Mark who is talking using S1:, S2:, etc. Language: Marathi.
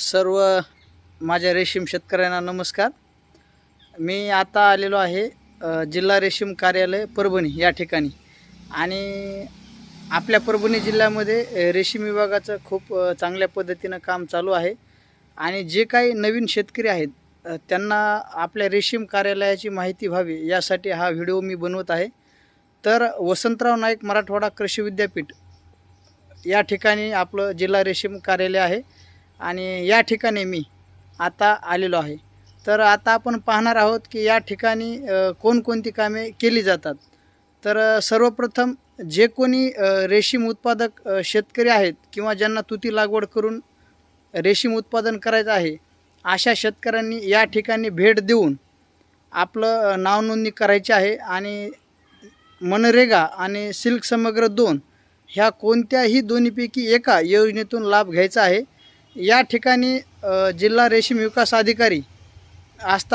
S1: सर्व माझ्या रेशीम शेतकऱ्यांना नमस्कार. मी आता आलेलो आहे जिल्हा रेशीम कार्यालय परभणी या ठिकाणी. आणि आपल्या परभणी जिल्ह्यामध्ये रेशीम विभागाचं खूप चांगल्या पद्धतीनं काम चालू आहे. आणि जे काही नवीन शेतकरी आहेत त्यांना आपल्या रेशीम कार्यालयाची माहिती व्हावी यासाठी हा व्हिडिओ मी बनवत आहे. तर वसंतराव नाईक मराठवाडा कृषी विद्यापीठ या ठिकाणी आपलं जिल्हा रेशीम कार्यालय आहे. आणि या ठिकाणी मी आता आलेलो आहे. तर आता आपण पाहणार आहोत की या ठिकाणी कोणकोणती कामे केली जातात. तर सर्वप्रथम जे कोणी रेशीम उत्पादक शेतकरी आहेत किंवा ज्यांना तुती लागवड करून रेशीम उत्पादन करायचं आहे अशा शेतकऱ्यांनी या ठिकाणी भेट देऊन आपलं नावनोंदणी करायची आहे आणि मनरेगा आणि सिल्क समग्र दोन ह्या कोणत्याही दोन्हीपैकी एका योजनेतून लाभ घ्यायचा आहे. या ठिकाणी जिल्हा रेशीम विकास अधिकारी असतात.